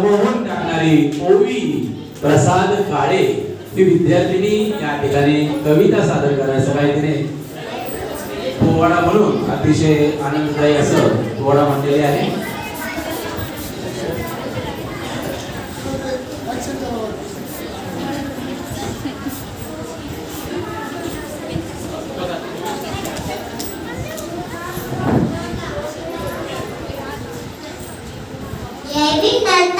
ओळवून टाकणारी ओवी प्रसाद काळे ही विद्यार्थिनी या ठिकाणी कविता सादर करायचं काय तिने. पोवाडा म्हणून अतिशय आनंददायी असं पोवाडा म्हणलेले आहे. Evita